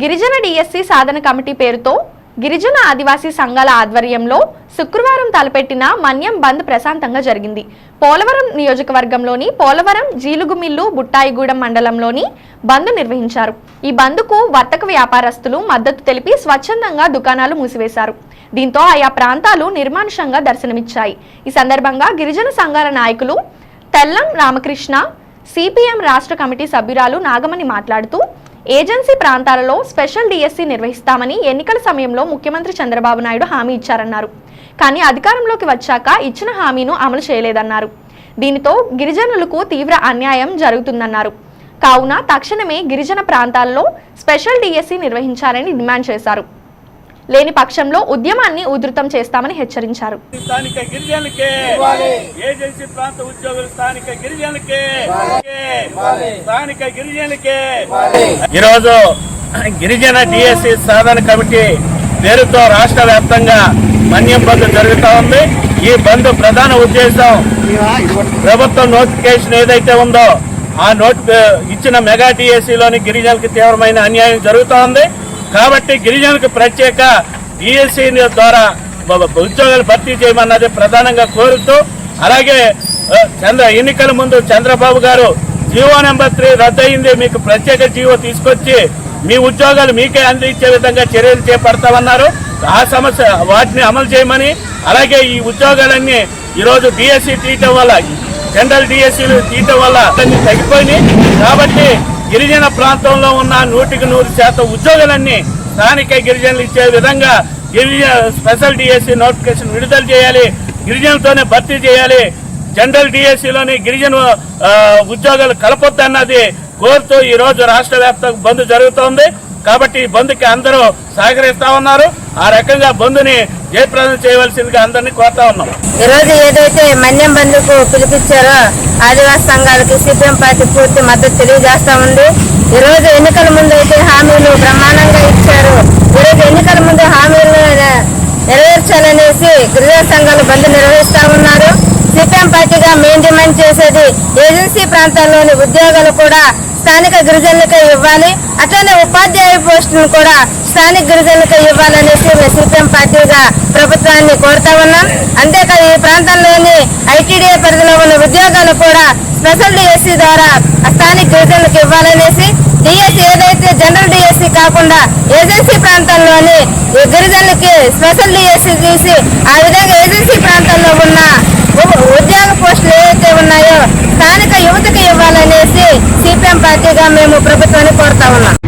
గిరిజన డిఎస్సి సాధన కమిటీ పేరుతో గిరిజన ఆదివాసీ సంఘాల ఆధ్వర్యంలో శుక్రవారం తలపెట్టిన మన్యం బంద్ ప్రశాంతంగా జరిగింది. పోలవరం నియోజకవర్గంలోని పోలవరం జీలుగుమిల్లు బుట్టాయిగూడెం మండలంలోని బంద్ నిర్వహించారు. ఈ బంద్కు వర్తక వ్యాపారస్తులు మద్దతు తెలిపి స్వచ్ఛందంగా దుకాణాలు మూసివేశారు. దీంతో ఆయా ప్రాంతాలు నిర్మానుషంగా దర్శనమిచ్చాయి. ఈ సందర్భంగా గిరిజన సంఘాల నాయకులు తెల్లం రామకృష్ణ సిపిఎం రాష్ట్ర కమిటీ సభ్యురాలు నాగమణి మాట్లాడుతూ ఏజెన్సీ ప్రాంతాలలో స్పెషల్ డిఎస్సీ నిర్వహిస్తామని ఎన్నికల సమయంలో ముఖ్యమంత్రి చంద్రబాబు నాయుడు హామీ ఇచ్చారన్నారు. కానీ అధికారంలోకి వచ్చాక ఇచ్చిన హామీను అమలు చేయలేదన్నారు. దీనితో గిరిజనులకు తీవ్ర అన్యాయం జరుగుతుందన్నారు. కావున తక్షణమే గిరిజన ప్రాంతాల్లో స్పెషల్ డిఎస్సీ నిర్వహించాలని డిమాండ్ చేశారు. లేని పక్షంలో ఉద్యమాన్ని ఉధృతం చేస్తామని హెచ్చరించారు. స్థానిక గిరిజనులకే ఏజెన్సీ ప్రాంత ఉద్యోగులు స్థానిక గిరిజనులకే స్థానిక గిరిజనులకే. ఈరోజు గిరిజన డిఎస్సి సాధన కమిటీ పేరుతో రాష్ట్ర వ్యాప్తంగా మన్యం బంద్ జరుగుతా ఉంది. ఈ బంద్ ప్రధాన ఉద్దేశం ప్రభుత్వం నోటిఫికేషన్ ఏదైతే ఉందో ఆ నోటి ఇచ్చిన మెగా డిఎస్సిలోని గిరిజనులకు తీవ్రమైన అన్యాయం జరుగుతూ ఉంది. కాబట్టి గిరిజనులకు ప్రత్యేక డిఎస్సి ద్వారా ఉద్యోగాలు భర్తీ చేయమన్నది ప్రధానంగా కోరుతూ అలాగే చంద్ర ఎన్నికల ముందు చంద్రబాబు గారు జీవో నెంబర్ త్రీ రద్దయింది మీకు ప్రత్యేక జీవో తీసుకొచ్చి మీ ఉద్యోగాలు మీకే అందించే విధంగా చర్యలు చేపడతామన్నారు. ఆ సమస్య వాటిని అమలు చేయమని అలాగే ఈ ఉద్యోగాలన్నీ ఈరోజు డిఎస్సి తీయటం వల్ల జనరల్ డిఎస్సీలు తీయటం వల్ల అతన్ని తగ్గిపోయినాయి. కాబట్టి గిరిజన ప్రాంతంలో ఉన్న నూటికి నూరు శాతం ఉద్యోగాలన్నీ స్థానిక గిరిజనులు ఇచ్చే విధంగా గిరిజన స్పెషల్ డిఎస్సి నోటిఫికేషన్ విడుదల చేయాలి గిరిజనులతోనే భర్తీ చేయాలి. జనరల్ డిఎస్సిలోని గిరిజన ఉద్యోగాలు కలపొద్దన్నది కోరుతూ ఈరోజు రాష్ట్ర వ్యాప్త బంద్ జరుగుతోంది. కాబట్టి ఈ బంద్కి అందరూ సహకరిస్తా ఉన్నారు. ఆ రకంగా బంద్ని జయప్రదం చేయవలసిందిగా అందరినీ కోరుతా ఉన్నాం. ఈ రోజు ఏదైతే మన్యం బంధుకు పిలిపించారో ఆదివాసీ సంఘాలకి సిపిఎం పార్టీ పూర్తి మద్దతు తెలియజేస్తా ఉంది. ఈ రోజు ఎన్నికల ముందు అయితే హామీలు బ్రహ్మాండంగా ఇచ్చారు. ఈ రోజు ఎన్నికల ముందు హామీలు నెరవేర్చాలనేసి గిరిజన సంఘాలు బంద్ నిర్వహిస్తా ఉన్నారు. సిపిఎం పార్టీగా మెయిన్ డిమాండ్ చేసేది ఏజెన్సీ ప్రాంతాల్లోని ఉద్యోగాలు కూడా స్థానిక గిరిజనులకే ఇవ్వాలి. అట్లనే ఉపాధ్యాయ పోస్టులను కూడా స్థానిక గిరిజనులకే ఇవ్వాలనేసి మేము సిపిఎం పార్టీగా ప్రభుత్వాన్ని కోరుతా ఉన్నాం. అంతేకాదు ఈ ప్రాంతంలోని ఐటీడీఏ పరిధిలో ఉన్న ఉద్యోగాలు కూడా స్పెషల్ డిఎస్సీ ద్వారా స్థానిక గిరిజనులకు ఇవ్వాలనేసి డిఎస్సీ ఏదైతే జనరల్ డిఎస్సీ కాకుండా ఏజెన్సీ ప్రాంతంలోని గిరిజనులకి స్పెషల్ డిఎస్సీ తీసి ఆ విధంగా ఏజెన్సీ ప్రాంతంలో ఉన్న ఉద్యోగ పోస్టులు ఏవైతే ఉన్నాయో స్థానిక యువతకు ఇవ్వాలనేసి సిపిఎం పార్టీగా మేము ప్రభుత్వాన్ని కోరుతా ఉన్నాం.